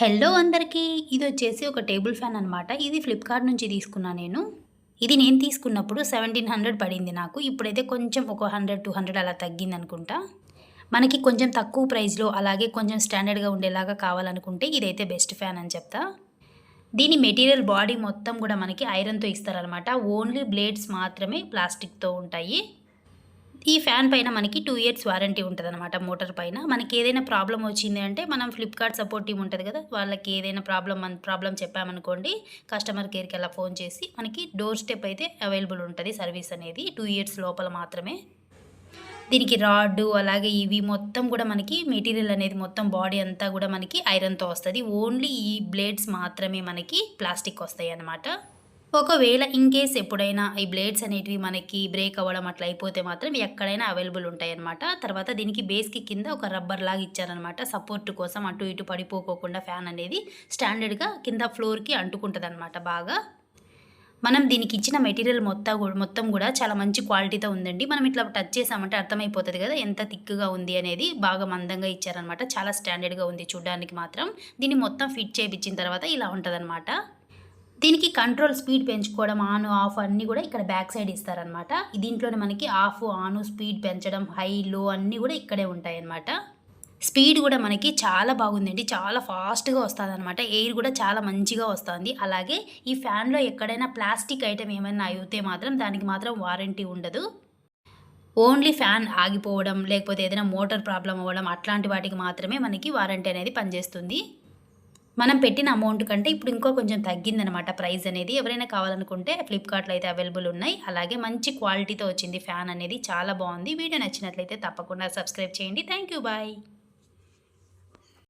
Hello అందరికీ ఇది వచ్చేసి ఒక టేబుల్ ఫ్యాన్ అనమాట ఇది ఫ్లిప్కార్ట్ నుంచి తీసుకున్నా నేను. ఇది నేను తీసుకున్నప్పుడు సెవెంటీన్ హండ్రెడ్ పడింది నాకు. ఇప్పుడైతే కొంచెం ఒక హండ్రెడ్ టూ హండ్రెడ్ అలా తగ్గింది అనుకుంటా. మనకి కొంచెం తక్కువ ప్రైస్లో అలాగే కొంచెం స్టాండర్డ్గా ఉండేలాగా కావాలనుకుంటే ఇదైతే బెస్ట్ ఫ్యాన్ అని చెప్తా. దీని మెటీరియల్ బాడీ మొత్తం కూడా మనకి ఐరన్తో ఇస్తారనమాట ఓన్లీ బ్లేడ్స్ మాత్రమే ప్లాస్టిక్తో ఉంటాయి. ఈ ఫ్యాన్ పైన మనకి టూ ఇయర్స్ వారంటీ ఉంటుంది అనమాట మోటార్ పైన. మనకి ఏదైనా ప్రాబ్లం వచ్చింది అంటే మనం ఫ్లిప్కార్ట్ సపోర్ట్ టీం ఉంటుంది కదా వాళ్ళకి ఏదైనా ప్రాబ్లం ప్రాబ్లం చెప్పామనుకోండి కస్టమర్ కేర్కి అలా ఫోన్ చేసి మనకి డోర్ స్టెప్ అయితే అవైలబుల్ ఉంటుంది సర్వీస్ అనేది టూ ఇయర్స్ లోపల మాత్రమే. దీనికి రాడ్ అలాగే ఇవి మొత్తం కూడా మనకి మెటీరియల్ అనేది మొత్తం బాడీ అంతా కూడా మనకి ఐరన్తో వస్తుంది. ఓన్లీ ఈ బ్లేడ్స్ మాత్రమే మనకి ప్లాస్టిక్ వస్తాయి అన్నమాట ఒకవేళ ఇన్ కేస్ ఎప్పుడైనా ఈ బ్లేడ్స్ అనేటివి మనకి బ్రేక్ అవ్వడం అట్లా అయిపోతే మాత్రం ఎక్కడైనా అవైలబుల్ ఉంటాయి అనమాట తర్వాత దీనికి బేస్కి కింద ఒక రబ్బర్ లాగా ఇచ్చారనమాట సపోర్ట్ కోసం అటు ఇటు పడిపోకోకుండా ఫ్యాన్ అనేది స్టాండర్డ్గా కింద ఫ్లోర్కి అంటుకుంటుంది అనమాట బాగా. మనం దీనికి ఇచ్చిన మెటీరియల్ మొత్తం కూడా మొత్తం కూడా చాలా మంచి క్వాలిటీతో ఉందండి. మనం ఇట్లా టచ్ చేసామంటే అర్థమైపోతుంది కదా ఎంత థిక్గా ఉంది అనేది బాగా మందంగా ఇచ్చారనమాట చాలా స్టాండర్డ్గా ఉంది చూడడానికి మాత్రం. దీన్ని మొత్తం ఫిట్ చేయించిన తర్వాత ఇలా ఉంటుందన్నమాట. దీనికి కంట్రోల్ స్పీడ్ పెంచుకోవడం ఆన్ ఆఫ్ అన్నీ కూడా ఇక్కడ బ్యాక్ సైడ్ ఇస్తారనమాట దీంట్లోనే మనకి ఆఫ్ ఆన్ స్పీడ్ పెంచడం హై లో అన్నీ కూడా ఇక్కడే ఉంటాయన్నమాట. స్పీడ్ కూడా మనకి చాలా బాగుందండి. చాలా ఫాస్ట్గా వస్తుంది అనమాట ఎయిర్ కూడా చాలా మంచిగా వస్తుంది. అలాగే ఈ ఫ్యాన్లో ఎక్కడైనా ప్లాస్టిక్ ఐటెం ఏమైనా అయితే మాత్రం దానికి మాత్రం వారంటీ ఉండదు. ఓన్లీ ఫ్యాన్ ఆగిపోవడం లేకపోతే ఏదైనా మోటార్ ప్రాబ్లం అవ్వడం అట్లాంటి వాటికి మాత్రమే మనకి వారంటీ అనేది పనిచేస్తుంది. మనం పెట్టిన అమౌంట్ కంటే ఇప్పుడు ఇంకో కొంచెం తగ్గిందనమాట ప్రైస్ అనేది. ఎవరైనా కావాలనుకుంటే ఫ్లిప్కార్ట్లో అయితే అవైలబుల్ ఉన్నాయి. అలాగే మంచి క్వాలిటీతో వచ్చింది ఫ్యాన్ అనేది చాలా బాగుంది. వీడియో నచ్చినట్లయితే తప్పకుండా సబ్స్క్రైబ్ చేయండి. Thank you. బాయ్.